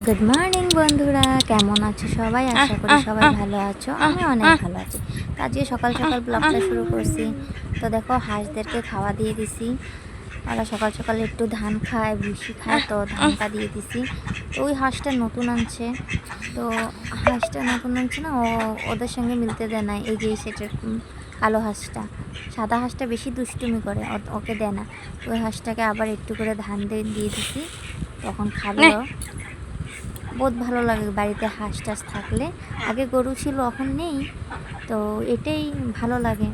Good morning বন্ধুরা। কেমন আছো সবাই? আশা করি সবাই ভালো আছো। আমি অনেক ভালো আছি। আজকে সকাল সকাল ব্লগটা শুরু করছি। তো দেখো হাঁসদেরকে খাওয়া দিয়ে দিছি। ওরা সকাল সকাল একটু ধান খায় ভুসি খায় তো ধানটা দিয়ে দিছি। তো ওই হাঁসটা নতুন আনছে। তো হাঁসটা নতুন আনছে না ও ওদের সঙ্গে মিলতে দেয় না এই যে সেটার কালো হাঁসটা। সাদা হাঁসটা বেশি দুষ্টুমি করে ওকে দেয় না। ওই হাঁসটাকে আবার একটু করে ধান দিয়ে দিয়ে দিছি। তখন খাবে। বহুত ভালো লাগে বাড়িতে হাঁস টাস থাকলে। আগে গরু ছিল, এখন নেই, তো এটাই ভালো লাগে।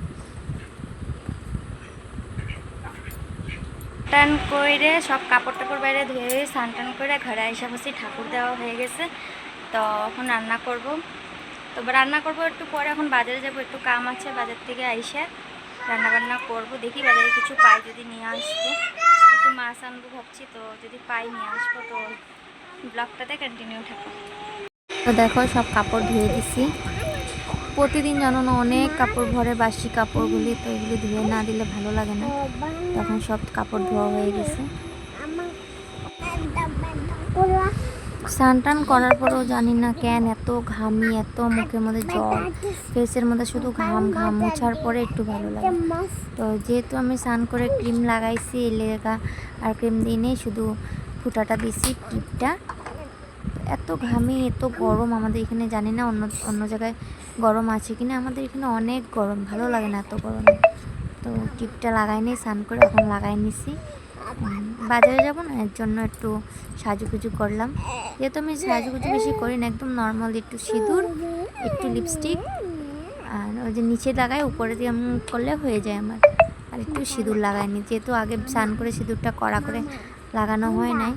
টান করে সব কাপড় টাপড় বাইরে ধুয়ে স্নান টান করে ঘরে এসে বসে ঠাকুর দেওয়া হয়ে গেছে। তো এখন রান্না করব। তো রান্না করব একটু পরে, এখন বাজারে যাব, একটু কাম আছে বাজার থেকে আইসে রান্না বান্না করব। দেখি বাজারে কিছু পাই যদি নিয়ে আসব। একটু মাছ আনব ভাবছি তো, যদি পাই নিয়ে আসব তো ব্লগটাতে কন্টিনিউ থাকো। তো দেখো, সব কাপড় ধুয়ে দিছি। প্রতিদিন জানো না, অনেক কাপড় ভরে বাসি কাপড়গুলি, তো এগুলি ধুয়ে না দিলে ভালো লাগে না। তখন সব কাপড় ধোয়া হয়ে গেছে। স্নান টান করার পরেও জানি না কেন এত ঘামি, এত মুখের মধ্যে জল ফেসের মধ্যে শুধু ঘাম ঘাম মোছার পরে একটু ভালো লাগে। তো যেহেতু আমি স্নান করে ক্রিম লাগাইছি লেগা আর ক্রিম দিয়ে শুধু ফুটাটা দিছি টিপটা। এত ঘামি, এত গরম আমাদের এখানে, জানি না অন্য অন্য জায়গায় গরম আছে কিনা। আমাদের এখানে অনেক গরম, ভালো লাগে না এত গরমে। তো টিপটা লাগাই নিই স্নান করে এখন লাগাই নিছি। বাজারে যাব না, এর জন্য একটু সাজুগুজু করলাম। যেহেতু আমি সাজুগুজু বেশি করি না, একদম নর্মাল, একটু সিঁদুর, একটু লিপস্টিক। আর ওই যে নিচে লাগাই, উপরে দিয়ে করলে হয়ে যায় আমার। আর একটু সিঁদুর লাগাইনি যেহেতু আগে স্নান করে সিঁদুরটা কড়া করে লাগানো হয় নাই।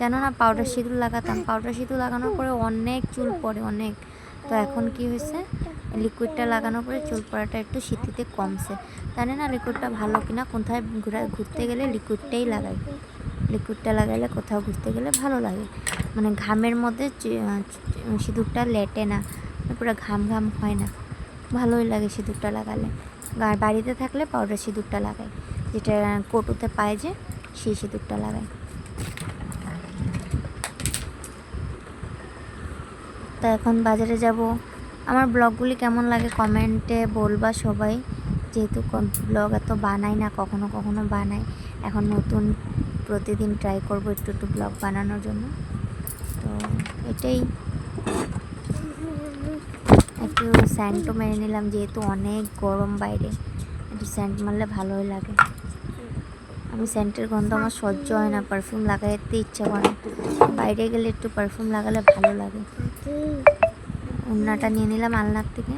জানো না পাউডার সিঁদুর লাগাতাম। পাউডার সিঁদুর লাগানোর পরে অনেক চুল পড়ে অনেক। তো এখন কি হয়েছে? লিকুইডটা লাগানোর পরে চুল পড়াটা একটু শীতিতে কমছে। জানি না লিকুইডটা ভালো কিনা কোথায় ঘুরে ঘুরতে গেলে লিকুইডটাই লাগাই। লিকুইডটা লাগাইলে কোথাও ঘুরতে গেলে ভালো লাগে। মানে ঘামের মধ্যে সিঁদুরটা লেটে না। পুরো ঘাম ঘাম হয় না। ভালোই লাগে সিঁদুরটা লাগালে। বাড়িতে থাকলে পাউডার সিঁদুরটা লাগাই। যেটা কটুতে পায় যে সেই সিঁদুরটা লাগাই। তো এখন বাজারে যাব। আমার ব্লগগুলি কেমন লাগে কমেন্টে বলবা সবাই। যেহেতু ব্লগ এত বানাই না, কখনো কখনো বানাই। এখন নতুন প্রতিদিন ট্রাই করব একটু একটু ব্লগ বানানোর জন্য। তো এটাই। একটু স্যান্টও মেরে নিলাম, যেহেতু অনেক গরম বাইরে। একটু স্যান্ট মারলে ভালোই লাগে। আমি সেন্টের গন্ধ আমার সহ্য হয় না পারফিউম লাগাইতে ইচ্ছা করে। বাইরে গেলে একটু পারফিউম লাগালে ভালো লাগে। উন্নাটা নিয়ে নিলাম আলনার থেকে।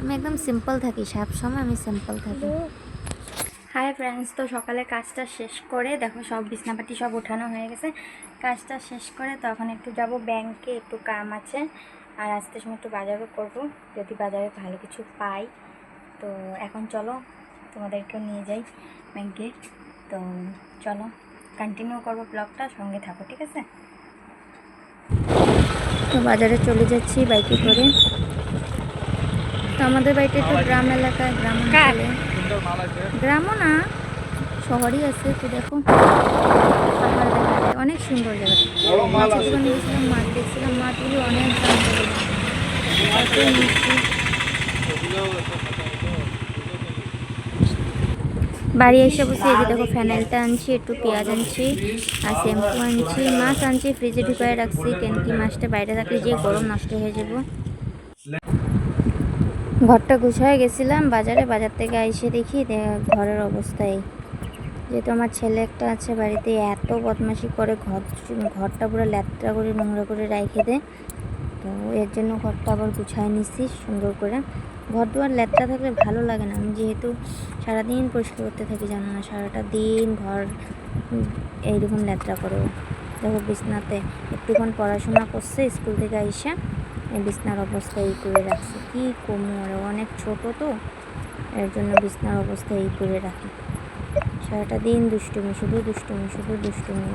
আমি একদম সিম্পল থাকি, সব সময় আমি সিম্পল থাকি। হাই ফ্রেন্ডস তো সকালে কাজটা শেষ করে, দেখো সব বিছনাপাটি সব ওঠানো হয়ে গেছে। কাজটা শেষ করে তখন একটু যাব ব্যাংকে একটু কাম আছে। আর আসতে সময় একটু বাজারও করব, যদি বাজারে ভালো কিছু পাই। তো এখন চলো তোমাদেরকেও নিয়ে যাই ব্যাংকে তো চলো কন্টিনিউ করব ব্লগটা সঙ্গে থাকো, ঠিক আছে? তো বাজারে চলে যাচ্ছি বাইকে করে। তো আমাদের বাড়িটা একটু গ্রাম এলাকায় গ্রাম গ্রামও না, শহরই আছে, তো দেখো। অনেক সুন্দর জায়গা। মাছের গেছিলাম মাছ দেখছিলাম, মাছগুলি অনেক দাম। বাড়ি এসে বসে এই যে দেখো ফ্যানেলটা আনছি, একটু পেঁয়াজ আনছি আর শ্যাম্পু আনছি, মাছ আনছি, ফ্রিজে ঢুকায় রাখছি কেন কি মাছটা বাইরে থাকলে যে গরম নষ্ট হয়ে যাব। ঘরটা গুছায় গেছিলাম, বাজারে, বাজার থেকে এসে দেখি ঘরের অবস্থায় যেহেতু আমার ছেলে একটা আছে বাড়িতে, এত বদমাশি করে ঘর, ঘরটা পুরো ল্যাত্রা করে নোংরা করে রাইখে দেয় তো এর জন্য ঘরটা আবার গুছায় নিচ্ছি সুন্দর করে। ঘর দুয়ার ল্যাত্রা থাকলে ভালো লাগে না। আমি যেহেতু সারাদিন পরিষ্কার করতে থাকি, জানো না, সারাটা দিন ঘর এইরকম ল্যাত্রা করে। দেখো বিছনাতে একটুক্ষণ পড়াশোনা করছে, স্কুল থেকে আইসা বিছনার অবস্থা এই করে রাখছে। কি কোমর অনেক ছোট তো, এর জন্য বিছনার অবস্থা এই করে রাখি। সারাটা দিন দুষ্টুমি, শুধু দুষ্টুমি শুধু দুষ্টুমি।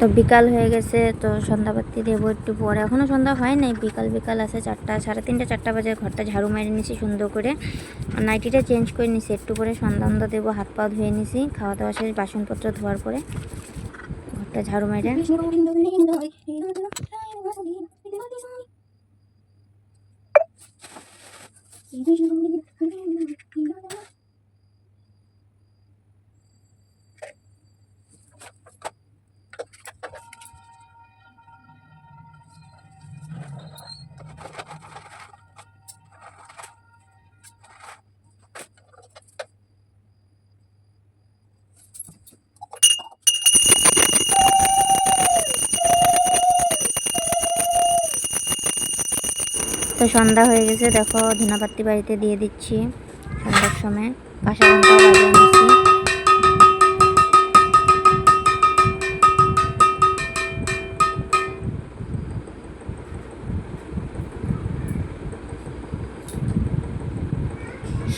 তো বিকাল হয়ে গেছে, তো সন্ধ্যাবাতি দেবো একটু পরে। এখনও সন্ধ্যা হয় নাই, বিকাল বিকাল আছে চারটা, সাড়ে তিনটা, চারটা বাজে। ঘরটা ঝাড়ু মেরে নিছি সুন্দর করে। নাইটিটা চেঞ্জ করে নিছি, একটু পরে সন্ধ্যা দেবো, হাত পা ধুয়ে নিছি খাওয়া দাওয়া শেষ, বাসনপত্র ধোয়ার পরে ঘরটা ঝাড়ু মেরে তো সন্ধ্যা হয়ে গেছে, দেখো ধুনাপাত্তি বাড়িতে দিয়ে দিচ্ছি সন্ধ্যার সময়। নিচ্ছি।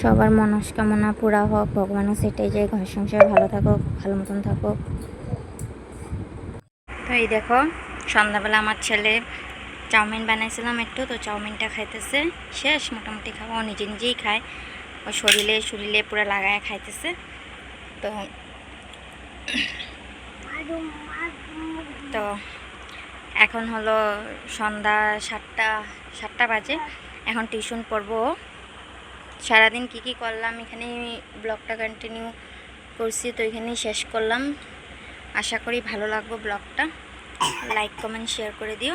সবার মনস্কামনা পুরা হোক, ভগবানের সেটাই যে ঘর সংসার ভালো থাকুক, ভালো মতন থাকুক। তো এই দেখো, সন্ধ্যাবেলা আমার ছেলে চাউমিন বানাইছিলাম একটু, তো চাউমিনটা খাইতেছে, শেষ, মোটামুটি খাওয়া। ও নিজে নিজেই খায়। ও শরীরে শরীরে পুরো লাগায় খাইতেছে। তো তো এখন হলো সন্ধ্যা সাতটা সাতটা বাজে। এখন টিউশন পড়ব। সারাদিন কি কি করলাম এখানে ব্লগটা কন্টিনিউ করছি, তো এখানেই শেষ করলাম। আশা করি ভালো লাগবে ব্লগটা। লাইক কমেন্ট শেয়ার করে দিও।